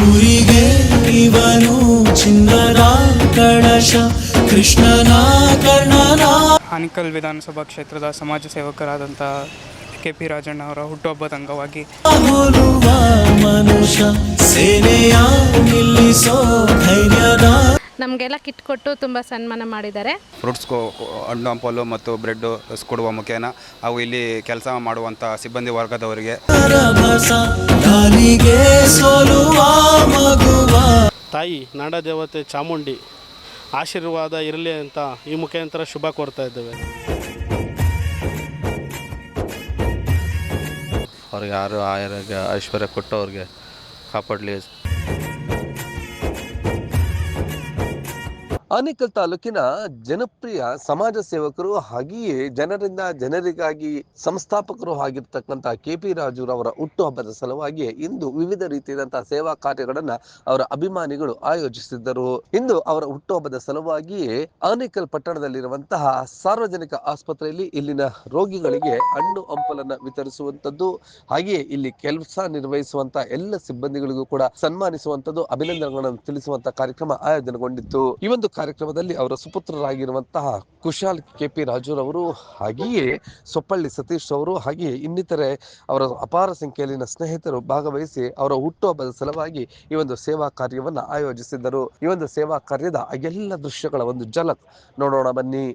ಊರಿಗೆ ಇವನು ಚಿನ್ನದ ಕಳಶ ಕೃಷ್ಣನ ಕರ್ಣನ ಹಾನಿಕಲ್ ವಿಧಾನಸಭಾ ಕ್ಷೇತ್ರದ ಸಮಾಜ ಸೇವಕರಾದಂತಹ ಕೆ ಪಿ ರಾಜಣ್ಣ ಅವರ ಹುಟ್ಟುಹಬ್ಬದ ಅಂಗವಾಗಿ ಮನುಷ್ಯ ಸೇನೆಯ ನಿಲ್ಲಿಸೋ ಧೈರ್ಯದ ನಮಗೆಲ್ಲ ಕಿಟ್ ಕೊಟ್ಟು ತುಂಬ ಸನ್ಮಾನ ಮಾಡಿದ್ದಾರೆ. ಫ್ರೂಟ್ಸ್ ಹಣ್ಣು ಹಂಪಲು ಮತ್ತು ಬ್ರೆಡ್ ಕೊಡುವ ಮುಖೇನ ಹಾಗೂ ಇಲ್ಲಿ ಕೆಲಸ ಮಾಡುವಂಥ ಸಿಬ್ಬಂದಿ ವರ್ಗದವರಿಗೆ. ತಾಯಿ ನಾಡ ದೇವತೆ ಚಾಮುಂಡಿ ಆಶೀರ್ವಾದ ಇರಲಿ ಅಂತ ಈ ಮುಖಾಂತರ ಶುಭ ಕೋರ್ತಾ ಇದ್ದೇವೆ. ಅವ್ರಿಗೆ ಯಾರು ಆರೋಗ್ಯ ಐಶ್ವರ್ಯ ಕೊಟ್ಟು ಅವ್ರಿಗೆ ಕಾಪಾಡಲಿ. ಆನೇಕಲ್ ತಾಲೂಕಿನ ಜನಪ್ರಿಯ ಸಮಾಜ ಸೇವಕರು ಹಾಗೆಯೇ ಜನರಿಂದ ಜನರಿಗಾಗಿ ಸಂಸ್ಥಾಪಕರು ಆಗಿರ್ತಕ್ಕಂಥ ಕೆ ಪಿ ರಾಜುರವರ ಹುಟ್ಟುಹಬ್ಬದ ಸಲುವಾಗಿ ಇಂದು ವಿವಿಧ ರೀತಿಯಾದಂತಹ ಸೇವಾ ಕಾರ್ಯಗಳನ್ನ ಅವರ ಅಭಿಮಾನಿಗಳು ಆಯೋಜಿಸಿದ್ದರು. ಇಂದು ಅವರ ಹುಟ್ಟುಹಬ್ಬದ ಸಲುವಾಗಿಯೇ ಆನೇಕಲ್ ಪಟ್ಟಣದಲ್ಲಿರುವಂತಹ ಸಾರ್ವಜನಿಕ ಆಸ್ಪತ್ರೆಯಲ್ಲಿ ಇಲ್ಲಿನ ರೋಗಿಗಳಿಗೆ ಹಣ್ಣು, ಹಂಪಲನ್ನ ವಿತರಿಸುವಂತದ್ದು ಹಾಗೆಯೇ ಇಲ್ಲಿ ಕೆಲಸ ನಿರ್ವಹಿಸುವಂತ ಎಲ್ಲ ಸಿಬ್ಬಂದಿಗಳಿಗೂ ಕೂಡ ಸನ್ಮಾನಿಸುವಂತದ್ದು ಅಭಿನಂದನೆಗಳನ್ನು ತಿಳಿಸುವಂತಹ ಕಾರ್ಯಕ್ರಮ ಆಯೋಜನೆಗೊಂಡಿತ್ತು. ಈ ಒಂದು ಕಾರ್ಯಕ್ರಮದಲ್ಲಿ ಅವರ ಸುಪುತ್ರರಾಗಿರುವಂತಹ ಕುಶಾಲ್ ಕೆ ಪಿ ರಾಜುರವರು ಹಾಗೆಯೇ ಸೊಪ್ಪಳ್ಳಿ ಸತೀಶ್ ಅವರು, ಹಾಗೆಯೇ ಇನ್ನಿತರೆ ಅವರ ಅಪಾರ ಸಂಖ್ಯೆಯಲ್ಲಿನ ಸ್ನೇಹಿತರು ಭಾಗವಹಿಸಿ ಅವರ ಹುಟ್ಟುಹಬ್ಬದ ಸಲುವಾಗಿ ಈ ಒಂದು ಸೇವಾ ಕಾರ್ಯವನ್ನು ಆಯೋಜಿಸಿದ್ದರು. ಈ ಒಂದು ಸೇವಾ ಕಾರ್ಯದ ಎಲ್ಲ ದೃಶ್ಯಗಳ ಒಂದು ಝಲಕ್ ನೋಡೋಣ ಬನ್ನಿ.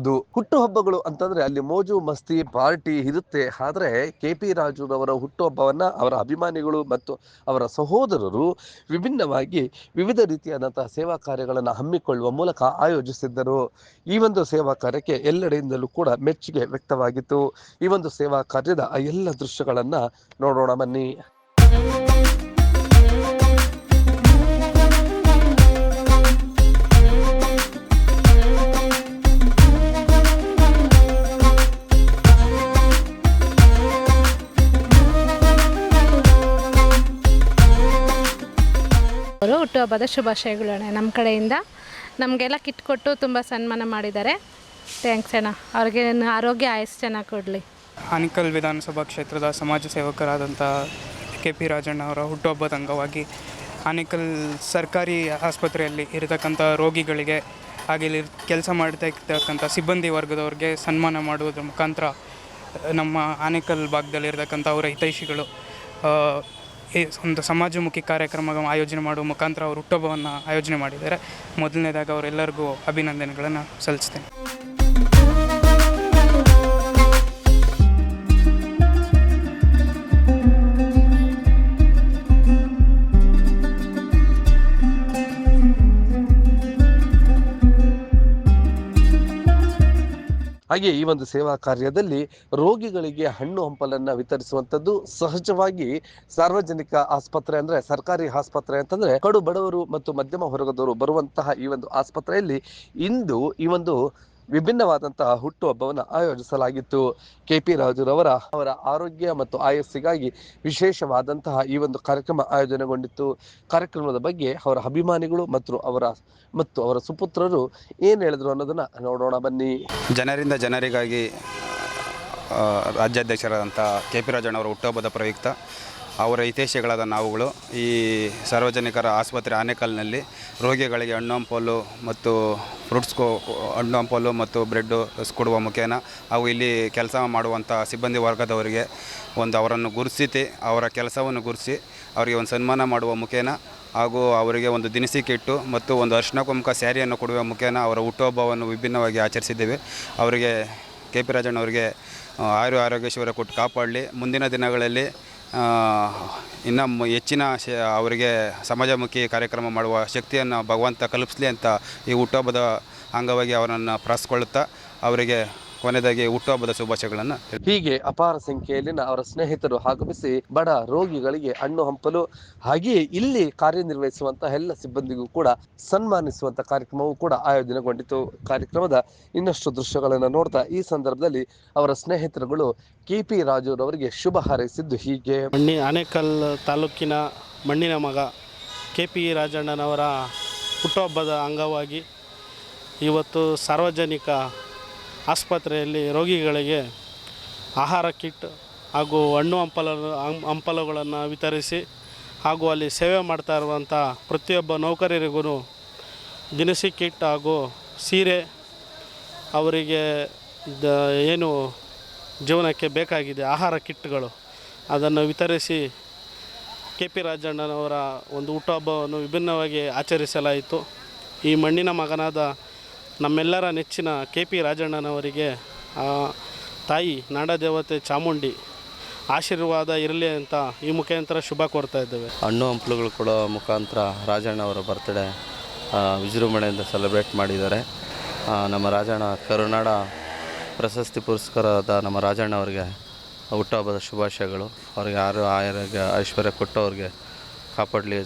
ಹೌದು. ಹುಟ್ಟುಹಬ್ಬಗಳು ಅಂತಂದ್ರೆ ಅಲ್ಲಿ ಮೋಜು, ಮಸ್ತಿ, ಪಾರ್ಟಿ ಇರುತ್ತೆ. ಆದ್ರೆ ಕೆ ಪಿ ರಾಜುರವರ ಹುಟ್ಟುಹಬ್ಬವನ್ನ ಅವರ ಅಭಿಮಾನಿಗಳು ಮತ್ತು ಅವರ ಸಹೋದರರು ವಿಭಿನ್ನವಾಗಿ ವಿವಿಧ ರೀತಿಯಾದಂತಹ ಸೇವಾ ಕಾರ್ಯಗಳನ್ನು ಹಮ್ಮಿಕೊಳ್ಳುವ ಮೂಲಕ ಆಯೋಜಿಸಿದ್ದರು. ಈ ಒಂದು ಸೇವಾ ಕಾರ್ಯಕ್ಕೆ ಎಲ್ಲೆಡೆಯಿಂದಲೂ ಕೂಡ ಮೆಚ್ಚುಗೆ ವ್ಯಕ್ತವಾಗಿತ್ತು. ಈ ಒಂದು ಸೇವಾ ಕಾರ್ಯದ ಎಲ್ಲ ದೃಶ್ಯಗಳನ್ನ ನೋಡೋಣ ಬನ್ನಿ. ಹುಟ್ಟುಹಬ್ಬದ ಶುಭಾಶಯಗಳು ಅಣ್ಣ ನಮ್ಮ ಕಡೆಯಿಂದ. ನಮಗೆಲ್ಲ ಕಿಟ್ ಕೊಟ್ಟು ತುಂಬ ಸನ್ಮಾನ ಮಾಡಿದ್ದಾರೆ. ಥ್ಯಾಂಕ್ಸ್ ಅಣ್ಣ. ಅವ್ರಿಗೆ ಆರೋಗ್ಯ ಆಯಸ್ಸು ಚೆನ್ನಾಗಿ ಕೊಡಲಿ. ಆನಿಕಲ್ ವಿಧಾನಸಭಾ ಕ್ಷೇತ್ರದ ಸಮಾಜ ಸೇವಕರಾದಂಥ ಕೆ ಪಿ ರಾಜಣ್ಣ ಅವರ ಹುಟ್ಟುಹಬ್ಬದ ಅಂಗವಾಗಿ ಆನಿಕಲ್ ಸರ್ಕಾರಿ ಆಸ್ಪತ್ರೆಯಲ್ಲಿ ಇರತಕ್ಕಂಥ ರೋಗಿಗಳಿಗೆ ಹಾಗೆ ಇಲ್ಲಿ ಕೆಲಸ ಮಾಡ್ತಾ ಸಿಬ್ಬಂದಿ ವರ್ಗದವ್ರಿಗೆ ಸನ್ಮಾನ ಮಾಡುವುದರ ಮುಖಾಂತರ ನಮ್ಮ ಆನೇಕಲ್ ಭಾಗದಲ್ಲಿರ್ತಕ್ಕಂಥ ಅವರ ಹಿತೈಷಿಗಳು ಒಂದು ಸಮಾಜಮುಖಿ ಕಾರ್ಯಕ್ರಮ ಆಯೋಜನೆ ಮಾಡುವ ಮುಖಾಂತರ ಅವರು ಹುಟ್ಟುಹಬ್ಬವನ್ನು ಆಯೋಜನೆ ಮಾಡಿದ್ದಾರೆ. ಮೊದಲನೇದಾಗಿ ಅವರೆಲ್ಲರಿಗೂ ಅಭಿನಂದನೆಗಳನ್ನು ಸಲ್ಲಿಸ್ತೇನೆ. ಹಾಗೆ ಈ ಒಂದು ಸೇವಾ ಕಾರ್ಯದಲ್ಲಿ ರೋಗಿಗಳಿಗೆ ಹಣ್ಣು ಹಂಪಲನ್ನ ವಿತರಿಸುವಂತದ್ದು ಸಹಜವಾಗಿ ಸಾರ್ವಜನಿಕ ಆಸ್ಪತ್ರೆ ಅಂದ್ರೆ ಸರ್ಕಾರಿ ಆಸ್ಪತ್ರೆ ಅಂತಂದ್ರೆ ಕಡು ಬಡವರು ಮತ್ತು ಮಧ್ಯಮ ವರ್ಗದವರು ಬರುವಂತಹ ಈ ಒಂದು ಆಸ್ಪತ್ರೆಯಲ್ಲಿ ಇಂದು ಈ ಒಂದು ವಿಭಿನ್ನವಾದಂತಹ ಹುಟ್ಟುಹಬ್ಬವನ್ನು ಆಯೋಜಿಸಲಾಗಿತ್ತು. ಕೆ ಪಿ ರಾಜುರವರ ಅವರ ಆರೋಗ್ಯ ಮತ್ತು ಆಯಸ್ಸಿಗಾಗಿ ವಿಶೇಷವಾದಂತಹ ಈ ಒಂದು ಕಾರ್ಯಕ್ರಮ ಆಯೋಜನೆಗೊಂಡಿತ್ತು. ಕಾರ್ಯಕ್ರಮದ ಬಗ್ಗೆ ಅವರ ಅಭಿಮಾನಿಗಳು ಮತ್ತು ಅವರ ಮತ್ತು ಅವರ ಸುಪುತ್ರರು ಏನು ಹೇಳಿದ್ರು ಅನ್ನೋದನ್ನ ನೋಡೋಣ ಬನ್ನಿ. ಜನರಿಂದ ಜನರಿಗಾಗಿ ರಾಜ್ಯಾಧ್ಯಕ್ಷರಾದಂಥ ಕೆ ಪಿ ರಾಜಣ್ಣವರ ಹುಟ್ಟುಹಬ್ಬದ ಪ್ರಯುಕ್ತ ಅವರ ಹಿತೈಷಿಗಳಾದ ನಾವುಗಳು ಈ ಸಾರ್ವಜನಿಕರ ಆಸ್ಪತ್ರೆ ಆನೆಕಲ್ನಲ್ಲಿ ರೋಗಿಗಳಿಗೆ ಹಣ್ಣು ಹಂಪಲು ಮತ್ತು ಫ್ರೂಟ್ಸ್ ಹಣ್ಣು ಹಂಪಲು ಮತ್ತು ಬ್ರೆಡ್ಡು ಕೊಡುವ ಮುಖೇನ ಹಾಗೂ ಇಲ್ಲಿ ಕೆಲಸ ಮಾಡುವಂಥ ಸಿಬ್ಬಂದಿ ವರ್ಗದವರಿಗೆ ಒಂದು ಅವರನ್ನು ಗುರುತಿಸಿ ಅವರ ಕೆಲಸವನ್ನು ಗುರುತಿಸಿ ಅವರಿಗೆ ಒಂದು ಸನ್ಮಾನ ಮಾಡುವ ಮುಖೇನ ಹಾಗೂ ಅವರಿಗೆ ಒಂದು ದಿನಸಿ ಕಿಟ್ಟು ಮತ್ತು ಒಂದು ಅರ್ಶಿನ ಸ್ಯಾರಿಯನ್ನು ಕೊಡುವ ಮುಖೇನ ಅವರ ಹುಟ್ಟುಹಬ್ಬವನ್ನು ವಿಭಿನ್ನವಾಗಿ ಆಚರಿಸಿದ್ದೇವೆ. ಅವರಿಗೆ ಕೆ ಪಿ ರಾಜಣ್ಣ ಅವರಿಗೆ ಆ, ಆಯುರ ಆರೋಗ್ಯೇಶ್ವರ ಕೊಟ್ಟು ಕಾಪಾಡಲಿ. ಮುಂದಿನ ದಿನಗಳಲ್ಲಿ ಇನ್ನು ಹೆಚ್ಚಿನ ಅವರಿಗೆ ಸಮಾಜಮುಖಿ ಕಾರ್ಯಕ್ರಮ ಮಾಡುವ ಶಕ್ತಿಯನ್ನು ಭಗವಂತ ಕಲ್ಪಿಸಲಿ ಅಂತ ಈ ಹುಟ್ಟುಹಬ್ಬದ ಅಂಗವಾಗಿ ಅವರನ್ನು ಪ್ರಾರ್ಥಿಸ್ಕೊಳ್ಳುತ್ತಾ ಅವರಿಗೆ ಕೊನೆಯದಾಗಿ ಹುಟ್ಟುಹಬ್ಬದ ಶುಭಾಶಯಗಳನ್ನು ಹೀಗೆ ಅಪಾರ ಸಂಖ್ಯೆಯಲ್ಲಿನ ಅವರ ಸ್ನೇಹಿತರು ಆಗಮಿಸಿ ಬಡ ರೋಗಿಗಳಿಗೆ ಹಣ್ಣು ಹಂಪಲು ಹಾಗೆಯೇ ಇಲ್ಲಿ ಕಾರ್ಯನಿರ್ವಹಿಸುವಂತಹ ಎಲ್ಲ ಸಿಬ್ಬಂದಿಗೂ ಕೂಡ ಸನ್ಮಾನಿಸುವಂತಹ ಕಾರ್ಯಕ್ರಮವೂ ಕೂಡ ಆಯೋಜನೆಗೊಂಡಿತು ಕಾರ್ಯಕ್ರಮದ ಇನ್ನಷ್ಟು ದೃಶ್ಯಗಳನ್ನು ನೋಡ್ತಾ ಈ ಸಂದರ್ಭದಲ್ಲಿ ಅವರ ಸ್ನೇಹಿತರುಗಳು ಕೆ ಪಿ ರಾಜುರವರಿಗೆ ಶುಭ ಹಾರೈಸಿದ್ದು ಹೀಗೆ. ಮಣ್ಣಿ ಆನೇಕಲ್ ತಾಲೂಕಿನ ಮಣ್ಣಿನ ಮಗ ಕೆ ಪಿ ರಾಜಣ್ಣನವರ ಹುಟ್ಟುಹಬ್ಬದ ಅಂಗವಾಗಿ ಇವತ್ತು ಸಾರ್ವಜನಿಕ ಆಸ್ಪತ್ರೆಯಲ್ಲಿ ರೋಗಿಗಳಿಗೆ ಆಹಾರ ಕಿಟ್ ಹಾಗೂ ಹಣ್ಣು ಹಂಪಲ ಹಂಪಲುಗಳನ್ನು ವಿತರಿಸಿ ಹಾಗೂ ಅಲ್ಲಿ ಸೇವೆ ಮಾಡ್ತಾ ಇರುವಂಥ ಪ್ರತಿಯೊಬ್ಬ ನೌಕರರಿಗೂ ದಿನಸಿ ಕಿಟ್ ಹಾಗೂ ಸೀರೆ ಅವರಿಗೆ ದ, ಏನು ಜೀವನಕ್ಕೆ ಬೇಕಾಗಿದೆ ಆಹಾರ ಕಿಟ್ಗಳು ಅದನ್ನು ವಿತರಿಸಿ ಕೆ ಪಿ ರಾಜಣ್ಣನವರ ಒಂದು ಹುಟ್ಟುಹಬ್ಬವನ್ನು ವಿಭಿನ್ನವಾಗಿ ಆಚರಿಸಲಾಯಿತು. ಈ ಮಣ್ಣಿನ ಮಗನಾದ ನಮ್ಮೆಲ್ಲರ ನೆಚ್ಚಿನ ಕೆ ಪಿ ರಾಜಣ್ಣನವರಿಗೆ ತಾಯಿ ನಾಡದೇವತೆ ಚಾಮುಂಡಿ ಆಶೀರ್ವಾದ ಇರಲಿ ಅಂತ ಈ ಮುಖಾಂತರ ಶುಭ ಕೋರ್ತಾ ಇದ್ದೇವೆ. ಹಣ್ಣು ಹಂಪಲುಗಳು ಕೊಡೋ ಮುಖಾಂತರ ರಾಜಣ್ಣ ಅವರ ಬರ್ತ್ಡೇ ವಿಜೃಂಭಣೆಯಿಂದ ಸೆಲೆಬ್ರೇಟ್ ಮಾಡಿದ್ದಾರೆ. ನಮ್ಮ ರಾಜಣ್ಣ ಕರುನಾಡ ಪ್ರಶಸ್ತಿ ಪುರಸ್ಕಾರದ ನಮ್ಮ ರಾಜಣ್ಣ ಅವರಿಗೆ ಹುಟ್ಟುಹಬ್ಬದ ಶುಭಾಶಯಗಳು. ಅವರಿಗೆ ಯಾರು ಆರೋಗ್ಯ, ಐಶ್ವರ್ಯ ಕೊಟ್ಟು ಅವ್ರಿಗೆ ಕಾಪಾಡಲಿ,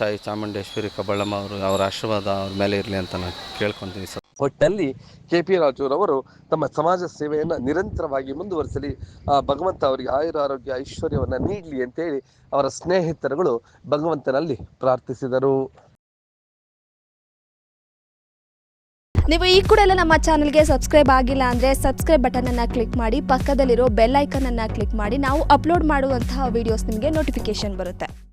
ತಾಯಿ ಚಾಮುಂಡೇಶ್ವರಿ ಕಬ್ಬಳ್ಳಮ್ಮ ಅವರು ಅವರ ಆಶೀರ್ವಾದ ಅವ್ರ ಮೇಲೆ ಇರಲಿ ಅಂತ ನಾನು ಕೇಳ್ಕೊತೀನಿ ಸರ್. ಒಟ್ಟಲ್ಲಿ ಕೆ ಪಿ ರಾಜುರವರು ತಮ್ಮ ಸಮಾಜ ಸೇವೆಯನ್ನ ನಿರಂತರವಾಗಿ ಮುಂದುವರಿಸಲಿ. ಭಗವಂತ ಅವರಿಗೆ ಆಯುರ ಆರೋಗ್ಯ, ಐಶ್ವರ್ಯವನ್ನ ನೀಡಲಿ ಅಂತೇಳಿ ಅವರ ಸ್ನೇಹಿತರುಗಳು ಭಗವಂತನಲ್ಲಿ ಪ್ರಾರ್ಥಿಸಿದರು. ನೀವು ಈ ಕೂಡ ಎಲ್ಲ ನಮ್ಮ ಚಾನಲ್ಗೆ ಸಬ್ಸ್ಕ್ರೈಬ್ ಆಗಿಲ್ಲ ಅಂದರೆ ಸಬ್ಸ್ಕ್ರೈಬ್ ಬಟನನ್ನು ಕ್ಲಿಕ್ ಮಾಡಿ, ಪಕ್ಕದಲ್ಲಿರೋ ಬೆಲ್ ಐಕನನ್ನು ಕ್ಲಿಕ್ ಮಾಡಿ, ನಾವು ಅಪ್ಲೋಡ್ ಮಾಡುವಂತಹ ವೀಡಿಯೋಸ್ ನಿಮಗೆ ನೋಟಿಫಿಕೇಶನ್ ಬರುತ್ತೆ.